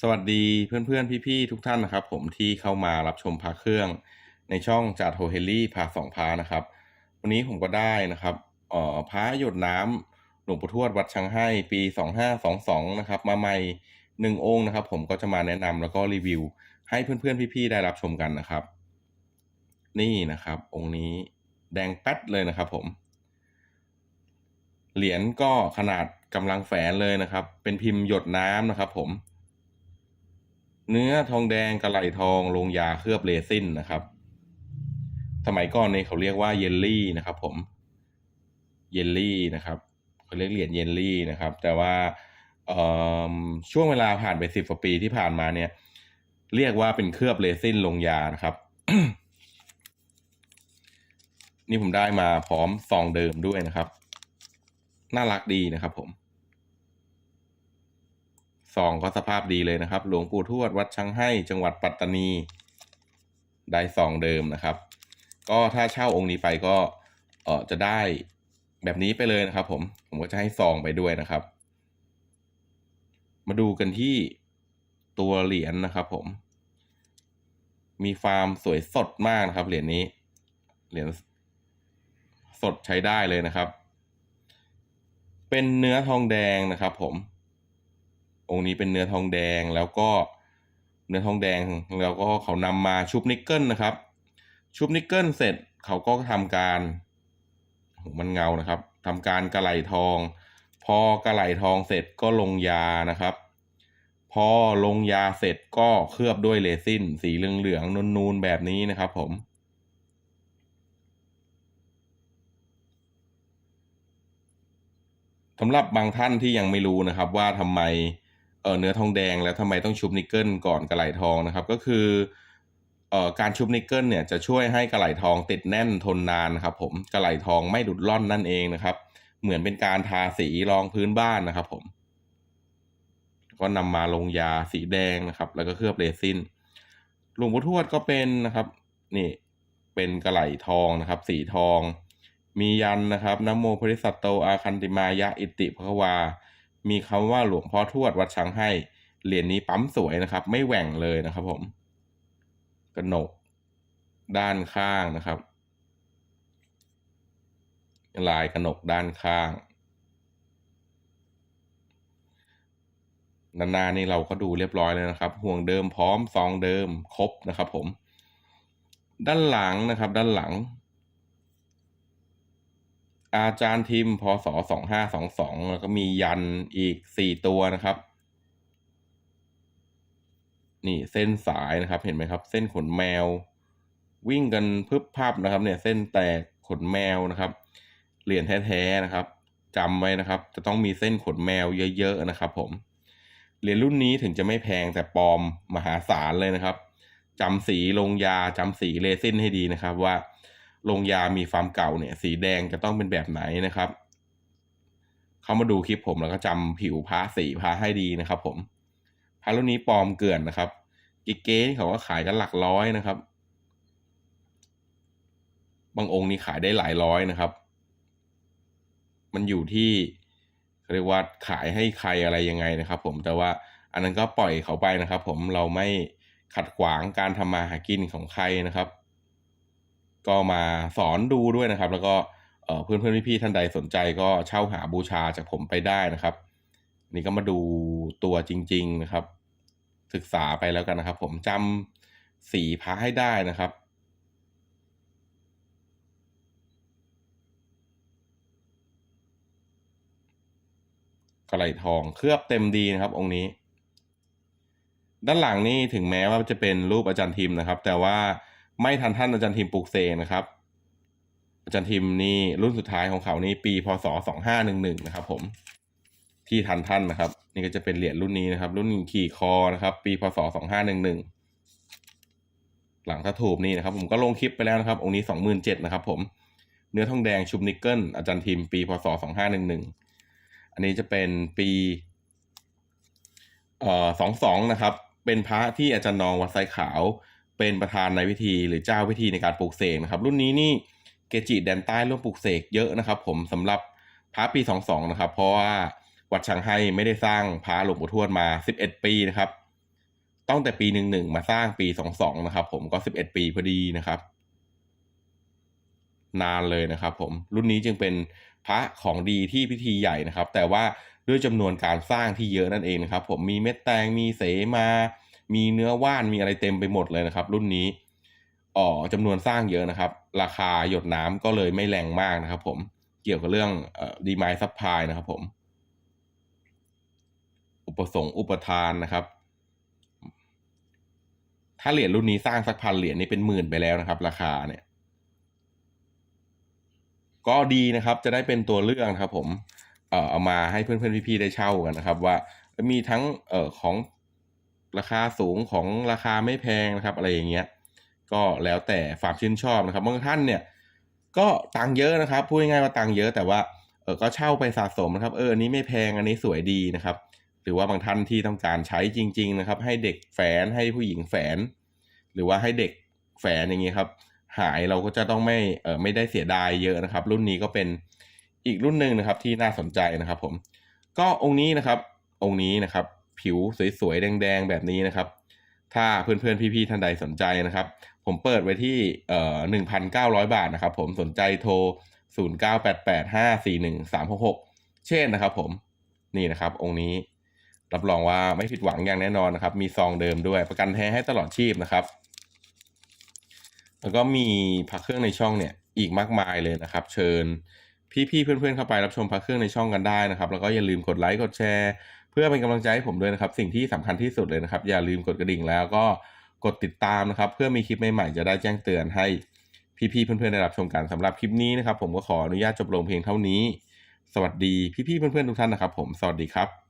สวัสดีเพื่อนๆ พี่ๆ ทุกท่านนะครับ ผมที่เข้ามารับชมพาเครื่องในช่องจาโทเฮลี่พาสองพานะครับ วันนี้ผมก็ได้นะครับเอ่อพระหยดน้ำหลวงปู่ทวดวัดชังให้ปี2522นะครับ มาใหม่หนึ่งองค์นะครับ ผมก็จะมาแนะนำแล้วก็รีวิว ให้เพื่อนๆ พี่ๆ ได้รับชมกันนะครับ นี่นะครับ องค์นี้แดงแป๊ดเลยนะครับ ผม เหรียญก็ขนาดกำลังแฝนเลยนะครับ เป็นพิมพ์หยดน้ำนะครับ ผม เนื้อทองแดงกระไหลทองลงยาเคลือบเรซินนะครับ สมัยก่อนเนี่ยเขาเรียกว่าเยลลี่นะครับผม เยลลี่นะครับเขาเรียกเหรียญเยลลี่นะครับ แต่ว่าช่วงเวลาผ่านไปสิบกว่าปีที่ผ่านมาเนี่ย เรียกว่าเป็นเคลือบเรซินลงยานะครับ นี่ผมได้มาพร้อมซองเดิมด้วยนะครับ น่ารักดีนะครับผม ซองก็สภาพดีเลยนะครับ หลวงปู่ทวดวัดชังให้ จังหวัดปัตตานี ได้ซองเดิมนะครับ ก็ถ้าเช่าองค์นี้ไปก็เออจะได้แบบนี้ไปเลยนะครับผมผมก็จะให้ซองไปด้วยนะครับ มาดูกันที่ตัวเหรียญนะครับผม มีความสวยสดมากนะครับ เหรียญนี้ เหรียญสดใช้ได้เลยนะครับ เป็นเนื้อทองแดงนะครับผม องค์นี้เป็นเนื้อทองแดงแล้วก็เนื้อทองแดงแล้วก็เขานำมาชุบนิกเกิลนะครับ ชุบนิกเกิลเสร็จเขาก็ทำการมันเงานะครับทำการกระไหลทอง พอกระไหลทองเสร็จก็ลงยานะครับ พอลงยาเสร็จก็เคลือบด้วยเรซินสีเหลืองๆนูนๆแบบนี้นะครับ ผมสำหรับบางท่านที่ยังไม่รู้นะครับว่าทำไม เออเนื้อทองแดงแล้วทำไมต้องชุบนิกเกิลก่อนกระไหลทองนะครับ ก็คือเอ่อการชุบนิกเกิลเนี่ยจะช่วยให้กระไหลทองติดแน่นทนนานนะครับ ผมกระไหลทองไม่ดุดร่อนนั่นเองนะครับ เหมือนเป็นการทาสีรองพื้นบ้านนะครับ ผม ก็นำมาลงยาสีแดงนะครับ แล้วก็เคลือบเรซินหลวงปู่ทวดก็เป็นนะครับนี่เป็นกระไหลทองนะครับ สีทอง มียันนะครับนโมพริสัตโตอาคันติมายะอิติภควา มีคำว่าหลวงพ่อทวดวัดช้างให้ เหรียญนี้ปั๊มสวยนะครับ ไม่แหว่งเลยนะครับ ผมกระหนก ด้านข้างนะครับ ลายกระหนกด้านข้างด้านานี่เราก็ดูเรียบร้อยแล้วนะครับ ห่วงเดิมพร้อมซองเดิมครบนะครับ ผม ด้านหลังนะครับ ด้านหลัง อาจารย์ทิมพศสองห้าสองสองแล้วก็มียันอีกสี่ตัวนะครับ นี่เส้นสายนะครับเห็นไหมครับ เส้นขนแมว วิ่งกันพึบพับนะครับ เนี่ยเส้นแตกขนแมวนะครับ เหรียญแท้ๆนะครับจำไว้นะครับ จะต้องมีเส้นขนแมวเยอะๆนะครับ ผมเหรียญรุ่นนี้ถึงจะไม่แพงแต่ปลอมมหาศาลเลยนะครับจำสีลงยาจำสีเรซินให้ดีนะครับว่า ลงยามีความเก่าเนี่ย สีแดงจะต้องเป็นแบบไหนนะครับ เข้ามาดูคลิปผมแล้วก็จำผิวพระสีพระให้ดีนะครับ ผมพระรุ่นนี้ปลอมเกลื่อนนะครับกิเก้เขาก็ขายกันหลักร้อยนะครับ บางองค์นี่ขายได้หลายร้อยนะครับ มันอยู่ที่เขาเรียกว่าขายให้ใครอะไรยังไงนะครับ ผมแต่ว่าอันนั้นก็ปล่อยเขาไปนะครับ ผมเราไม่ขัดขวางการทำมาหากินของใครนะครับ ก็มาสอนดูด้วยนะครับ แล้วก็เพื่อนเพื่อนพี่ๆท่านใดสนใจก็เช่าหาบูชาจากผมไปได้นะครับ นี่ก็มาดูตัวจริง ๆนะครับ ศึกษาไปแล้วกันนะครับ ผมจำสีพระให้ได้นะครับกระไหลทองเคลือบเต็มดีนะครับ องค์นี้ ด้านหลังนี่ถึงแม้ว่าจะเป็นรูปอาจารย์ทิมนะครับ แต่ว่า ไม่ทันท่านอาจารย์ทิมปลูกเสกนะครับ อาจารย์ทิมนี่รุ่นสุดท้ายของเขานี่ปีพศสองห้าหนึ่งหนึ่งนะครับ ผมที่ทันท่านนะครับ นี่ก็จะเป็นเหรียญรุ่นนี้นะครับ รุ่นขี่คอนะครับ ปีพศสองห้าหนึ่งหนึ่งหลังถ้าถูกนี่นะครับ ผมก็ลงคลิปไปแล้วนะครับ องค์นี้สองหมื่นเจ็ดนะครับ ผมเนื้อทองแดงชุบนิกเกิลอาจารย์ทิมปีพศสองห้าหนึ่งหนึ่งอันนี้จะเป็นปีเอ่อสองสองนะครับ เป็นพระที่อาจารย์นองวัดไซขาว เป็นประธานในพิธีหรือเจ้าพิธีในการปลูกเสกนะครับ รุ่นนี้นี่เกจิแดนใต้ร่วมปลูกเสกเยอะนะครับ ผมสำหรับพระปีสองสองนะครับ เพราะว่าวัดชังให้ไม่ได้สร้างพระหลวงปู่ทวดมาสิบเอ็ดปีนะครับตั้งแต่ปี 11 มาสร้างปี 22 นะครับ ผมก็ 11 ปีพอดีนะครับ นานเลยนะครับ ผมรุ่นนี้จึงเป็นพระของดีที่พิธีใหญ่นะครับ แต่ว่าด้วยจำนวนการสร้างที่เยอะนั่นเองนะครับ ผมมีเม็ดแตงมีเสมา มีเนื้อว่านมีอะไรเต็มไปหมดเลยนะครับ รุ่นนี้อ๋อจำนวนสร้างเยอะนะครับ ราคาหยดน้ำก็เลยไม่แรงมากนะครับ ผมเกี่ยวกับเรื่องดีมายซัพพลายนะครับ ผม อุปสงค์อุปทานนะครับ ถ้าเหรียญรุ่นนี้สร้างสักพันเหรียญนี่เป็นหมื่นไปแล้วนะครับ ราคาเนี่ย ก็ดีนะครับ จะได้เป็นตัวเลือกนะครับ ผม เอ่อเอามาให้เพื่อนๆพี่ๆได้เช่ากันนะครับ ว่ามีทั้งเอ่อของ ราคาสูงของราคาไม่แพงนะครับ อะไรอย่างเงี้ย ก็แล้วแต่ความชื่นชอบนะครับบางท่านเนี่ย ก็ตังค์เยอะนะครับพูดง่ายๆว่าตังค์เยอะแต่ว่าเออก็เช่าไปสะสมนะครับ เอออันนี้ไม่แพงอันนี้สวยดีนะครับ หรือว่าบางท่านที่ต้องการใช้จริง ๆ นะครับ ให้เด็กแฝนให้ผู้หญิงแฝน หรือว่าให้เด็กแฝนอย่างนี้ครับ หายเราก็จะต้องไม่เออไม่ได้เสียดายเยอะนะครับ รุ่นนี้ก็เป็นอีกรุ่นหนึ่งนะครับที่น่าสนใจนะครับ ผม ก็องค์นี้นะครับ องค์นี้นะครับ ผิวสวยๆ แดงๆ แบบนี้นะครับ ถ้าเพื่อนๆ พี่ๆ ท่านใดสนใจนะครับ ผมเปิดไว้ที่เอ่อหนึ่งพันเก้าร้อยบาทนะครับ ผมสนใจโทรศูนย์เก้าแปดแปดห้าสี่หนึ่งสามหกหกเช่นนะครับผมนี่นะครับ องค์นี้รับรองว่าไม่ผิดหวังอย่างแน่นอนนะครับ มีซองเดิมด้วยประกันแท้ให้ตลอดชีพนะครับ แล้วก็มีพักเครื่องในช่องเนี่ยอีกมากมายเลยนะครับ เชิญพี่ๆเพื่อนๆเข้าไปรับชมพักเครื่องในช่องกันได้นะครับ แล้วก็อย่าลืมกดไลค์กดแชร์ พื่อเป็นกำลังใจให้ผมด้วยนะครับ สิ่งที่สำคัญที่สุดเลยนะครับ อย่าลืมกดกระดิ่งแล้วก็กดติดตามนะครับ เพื่อมีคลิปใหม่ๆจะได้แจ้งเตือนให้พี่ๆเพื่อนๆได้รับชมกันสำหรับคลิปนี้นะครับ ผมก็ขออนุญาตจบลงเพียงเท่านี้ สวัสดีพี่ๆเพื่อนๆทุกท่านนะครับ ผมสวัสดีครับ